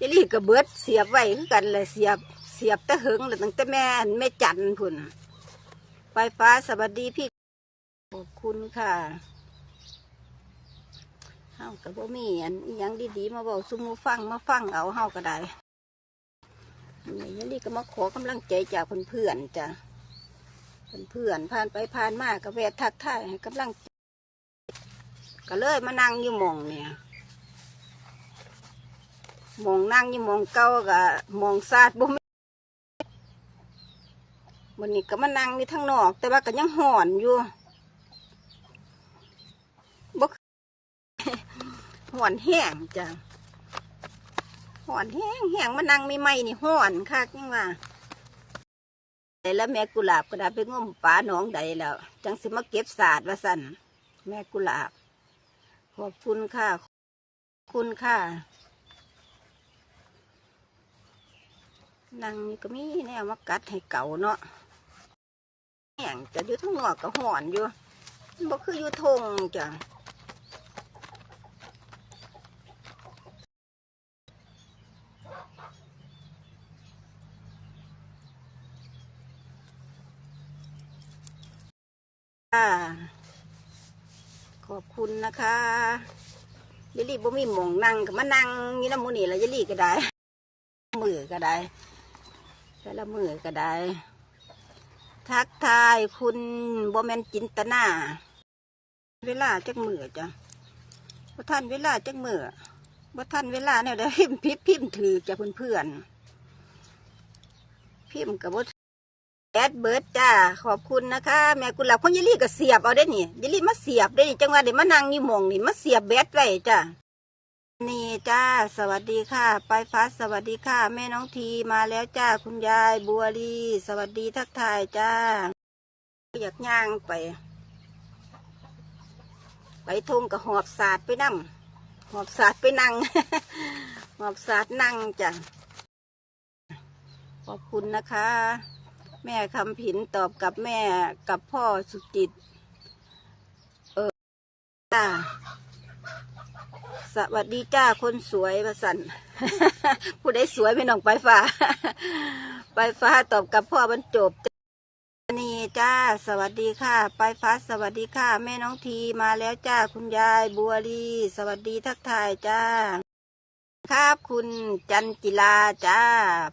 ยายลี่ก็เบิดเสียบไว้คือกันเลยเสียบเสียบตะหึงแล้วตั้งแต่แม่อันแม่จันพุ่นไฟฟ้าสวัสดีพี่ขอบคุณค่ะเฮากับบ่มีอันยังดีๆมาบอกซุมมูฟังมาฟังเอาเฮาก็ได้นี่ยายลี่ก็มาขอกำลังใจจากเพื่อนๆจ้ะเพื่อนๆผ่านไปผ่านมาก็แวะทักทายให้กำลังก็เลยมานั่งอยู่มองเนี่ย มองนั่งยี่มองเก่ากับมองซาดบ่แม่นวันนี้ก็มานั่งอยู่ทางนอก แต่ว่าก็ยังห่อนอยู่บ่คือห่อนแห้งจ้ะห่อนแห้งแห้งมานั่งไม่ไหมนี่ห่อนคักยังว่าแต่แล้วแม่กุหลาบก็ได้ไปง้มปลาหนองใดแล้ว จังสิมาเก็บศาสตร์ว่าสั่นแม่กุหลาบ ขอบคุณค่ะขอบคุณค่ะ นางนี่ก็มีแนวมากัดให้เก่าเนาะแห้งจะอยู่ทั้งนอกก็ห่อนอยู่บ่คืออยู่ทงจ้ะขอบคุณนะคะยลี่บ่มีหมองนั่งก็มานั่งนี่น้ำหมูนี่ละยลี่ก็ได้มือก็ได้ แต่ละมือก็ได้ ทักทายคุณบอแมนจินตนาเวลาจักมือจ้ะบ่ท่านเวลาจักมือบ่ท่านเวลาเนี่ยได้พิมพ์พิมพ์พิมพ์ถือจ้ะเพื่อนๆพิมพ์กับบ่แอดเบิร์ดจ้าขอบคุณนะคะ แม่กุหลาบคนยายลี่ก็เสียบเอาได้นี่ยายลี่มาเสียบได้จังว่าเดี๋ยวมานั่งอยู่หมองนี่มาเสียบแบตไว้จ้ะ นี่จ้า สวัสดีค่ะ ไปฟ้าสวัสดีค่ะ แม่น้องทีมาแล้วจ้า คุณยายบัวลี สวัสดีทักทายจ้า อยากย่างไป ไปทงกับหอบศาสตร์ไปนั่งหอบศาสตร์ไปนั่ง หอบศาสตร์นั่งจ้ะ ขอบคุณนะคะ แม่คำผินตอบกับแม่กับพ่อสุจิต เออจ้า สวัสดีจ้าคนสวยประสันผู้ใดสวยไม่น้องไปฟ้า ไปฟ้าตอบกับพ่อบรรจบจ้านี่จ้า สวัสดีค่ะ ไปฟ้าสวัสดีค่ะ แม่น้องทีมาแล้วจ้าคุณยายบัวลีสวัสดีทักทายจ้า ครับคุณจันจิลาจ้า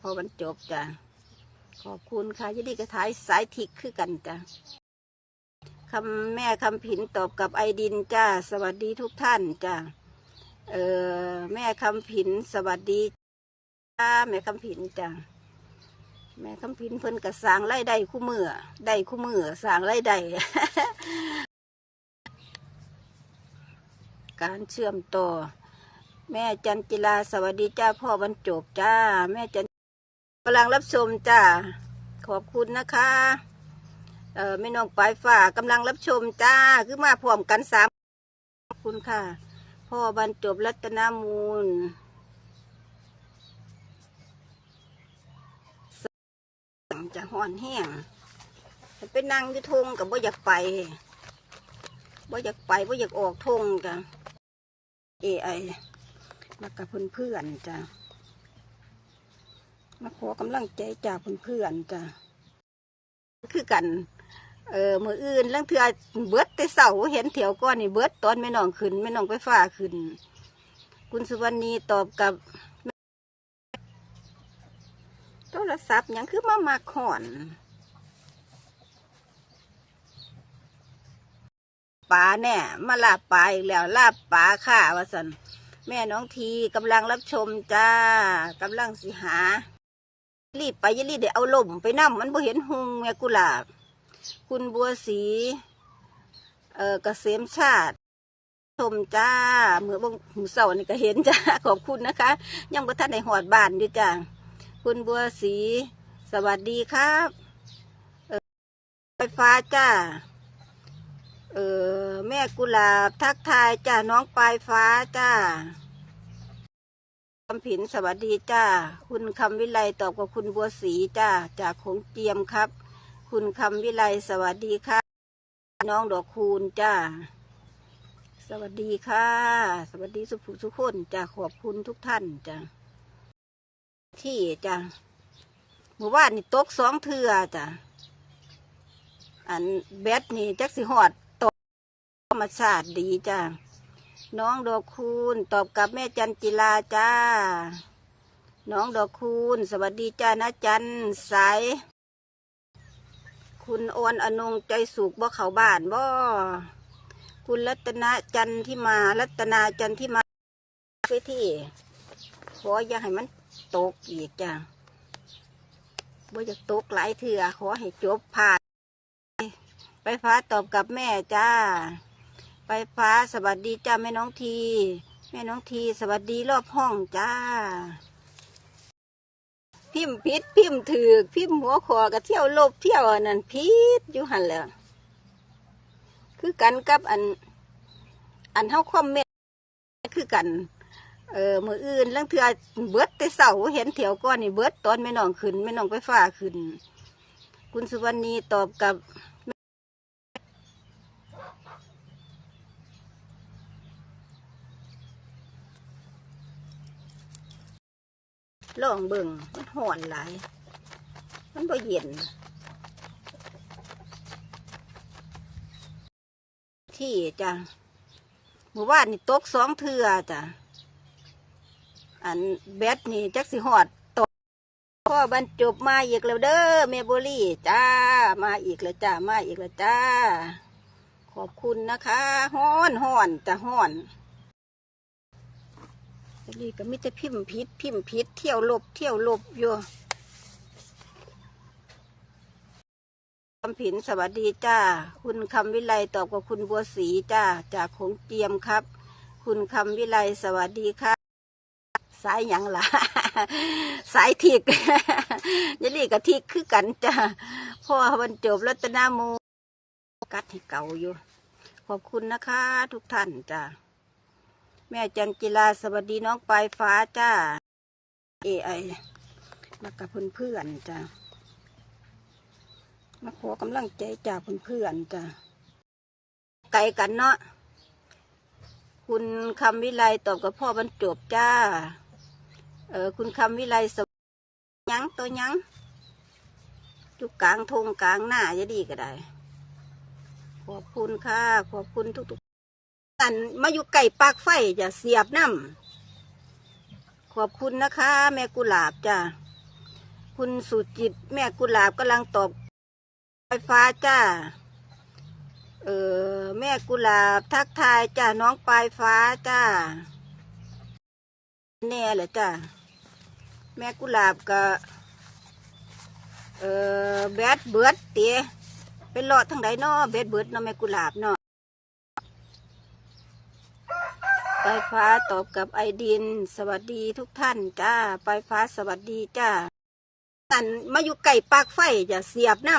พ่อบรรจบจ้าขอบคุณค่ะยินดีกระถายสายทิกคือกันจ้าคำแม่คำผินตอบกับไอดินจ้า สวัสดีทุกท่านจ้า เออแม่คำผินสวัสดีจ้าแม่คำผินจ้าแม่คำผินเพิ่นกระสางไร่ได้คู่มือได้คู่มือสางไร่ได้การเชื่อมต่อ แม่จันจิลาสวัสดีจ้าพ่อบรรจบจ้า แม่จันกำลังรับชมจ้า ขอบคุณนะคะเออแม่น้องปลายฝ่ากำลังรับชมจ้า คือมาพร้อมกันสามขอบคุณค่ะ พ่อบรรจบรัตนมูลสั่งจะห่อนแห้งไปนั่งอยู่ทงกับบ่อยากไปบ่อยากไปบ่อยากออกทงจ้ะเอไอมากับเพื่อนๆจ้ะมาขอกำลังใจจากเพื่อนๆจ้ะคือกัน เออมืออื่นเรื่องเถื่อเบิดแต่เสาเห็นเถียวก้อนนี่เบิดตอนไม่น้องขึ้นไม่น้องไปฟ้าขึ้น คุณสุวรรณีตอบกับโทรศัพท์ยังคือมามาขอนปลาแน่มาลาบปลาอีกแล้วลาบปลาค่ะวสันแม่น้องทีกำลังรับชมจ้ากำลังสิหา รีบไปยรีบเดี๋ยวเอาลมไปนั่มมันบ่เห็นหงแม่กุหลาบ คุณบัวศรีเอ่อเกษมชาติ ชมจ้าเมื่อบงหูเสานี่ก็เห็นจ้า ขอบคุณนะคะ ยังบ่ท่านในหอดบ้านอยู่จ้าคุณบัวศรีสวัสดีครับเออไฟฟ้าจ้าเออแม่กุหลาบทักทายจ้าน้องปลายฟ้าจ้าคำผินสวัสดีจ้า คุณคำวิไลตอบกับคุณบัวศรีจ้า จากของเจียมครับ คุณคำวิไลสวัสดีค่ะ น้องดอกคูณจ้า สวัสดีค่ะ สวัสดีสุภุสุคนจ้าขอบคุณทุกท่านจ้าที่จ้ะเมื่อวานนี่ตกสองเทือจ้ะอันแบดนี่จักสิหอดตกธรรมชาติดีจ้ะน้องดอกคูณตอบกับแม่จันจิลาจ้า น้องดอกคูณสวัสดีจ้านะจันสาย คุณอนอนงใจสุขบ่เขาบ้านบ่คุณรัตนาจันที่มา รัตนาจันที่มาไปที่ขออย่าให้มันตกอีกจ้ะบ่อยากตกหลายเถื่อขอให้จบผ่าน ไปฟ้าตอบกับแม่จ้า ไปฟ้าสวัสดีจ้าแม่น้องที แม่น้องที สวัสดีรอบห้องจ้า พิมพ์พิษพิมพ์ถือพิมพ์หัวคอกระเที่ยวลบเที่ยวอันนั้นพิษอยู่หันแล้วคือกันกับอัน อันเท่าคอมเมนต์คือกัน เออมืออื่นลังเทือเบิดแต่เสาเห็นเถียวก้อนนี่เบิดตอนไม่น้องขึ้นไม่น้องไปฟ้าขึ้น คุณสุวรรณีตอบกับ ลองเบิ่งมันห่อนหลาย มันบ่เย็น ที่จ้ะเมื่อวานนี่ตกสองเทือจ้ะ อันแบดนี่จักสิหอดตกพ่อบรรจบมาอีกแล้วเด้อเมโบลี่จ้า มาอีกแล้วจ้า มาอีกแล้วจ้า ขอบคุณนะคะฮ้อนฮ้อนจ้ะฮ้อน นี่ก็มิจะพิมพ์พิษพิมพ์พิษเที่ยวลบเที่ยวลบอยู่คำผินสวัสดีจ้า คุณคำวิไลตอบกับคุณบัวศรีจ้า จากของเจียมครับ คุณคำวิไลสวัสดีค่ะ สายหยังล่ะ สายทิกยายลี่กับทิกคือกันจ้าพ่อบรรจบรัตนาโมกัดให้เก่าอยู่ ขอบคุณนะคะ ทุกท่านจ้า แม่จันจิลาสวัสดีน้องปลายฟ้าจ้าเอไอมากับเพื่อนๆจ้ามาขอกำลังใจจากเพื่อนๆจ้าไกลกันเนาะคุณคำวิไลตอบกับพ่อบรรจบจ้า เออคุณคำวิไลสยังตัวยังจุกกลางทงกลางหน้าจะดีก็ได้ ขอบคุณค่ะ ขอบคุณทุกๆ อันมาอยู่ไก่ปากไฟจะเสียบน้ำขอบคุณนะคะ แม่กุหลาบจ้าคุณสุจิต แม่กุหลาบกำลังตอบไฟฟ้าจ้าเออแม่กุหลาบทักทายจ้าน้องปลายฟ้าจ้าแน่เหรอจ้าแม่กุหลาบก็เออแบดเบิดเตี๋ยเป็นหลอดทั้งใดเนาะแบดเบิดเนาะแม่กุหลาบเนาะ ปลายฟ้าตอบกับไอดิน สวัสดีทุกท่านจ้าปลายฟ้าสวัสดีจ้าอันมาอยู่ไก่ปากไฟจะเสียบน้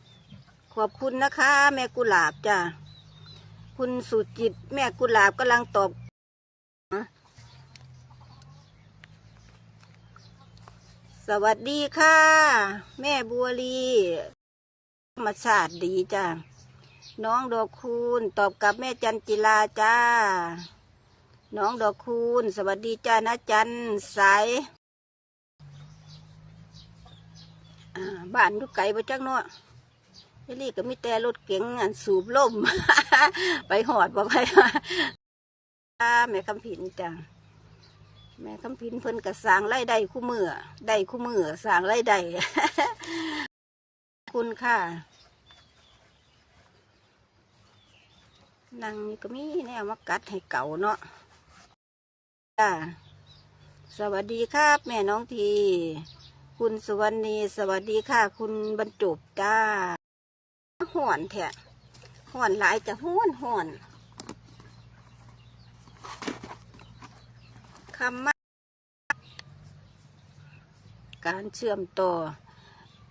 ำขอบคุณนะคะ แม่กุหลาบจ้าคุณสุจิต แม่กุหลาบกำลังตอบสวัสดีค่ะ แม่บัวลีธรรมชาติดีจ้า น้องดอกคูณตอบกับแม่จันจิลาจ้า น้องดอกคูณ สวัสดีจ้านะจันสายบ้านอยู่ไกลบ่จักเนาะยายลี่ก็มีแต่รถเก๋งอันสูบล่ม ไปหอดบ่ไปมาจ้าแม่คำผินจ้าแม่คำผินเพิ่นก็สร้างไร่ได้คู่มือได้คู่มือสางไร่ได้คุณค่ะ นั่งนี่ก็มีแนวมากัดให้เก่าเนาะจ้าสวัสดีครับ แม่น้องที คุณสุวรรณีสวัสดีค่ะ คุณบรรจุบจ้าห่อนแท้ห่อนหลายจะห่อนห่อนคำมาการเชื่อมต่อ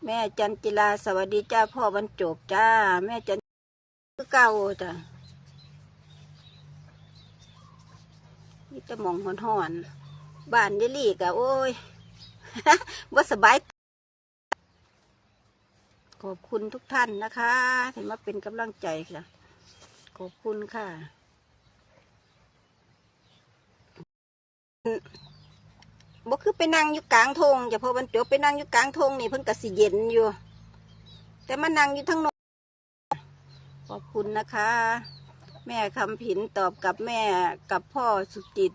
แม่จันจิลาสวัสดีจ้าพ่อบรรจบจ้า แม่จันคือเก่าจ้ะ นี่จะมองหอนหอนๆบ้านยายลี่กะโอ้ยว่าสบาย ขอบคุณทุกท่านนะคะที่มาเป็นกำลังใจค่ะ ขอบคุณค่ะบ่คือไปนั่งอยู่กลางทงจะพอบรรจบไปนั่งอยู่กลางทงนี่เพิ่นก็สิเย็นอยู่ แต่มานั่งอยู่ทั้งนขอบคุณนะคะ แม่คำผินตอบกับแม่กับพ่อสุจิต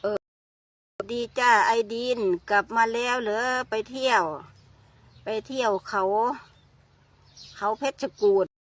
เออ ดีจ้าไอดินกลับมาแล้วเหรอไปเที่ยว ไปเที่ยวเขา เขาเพชรกูด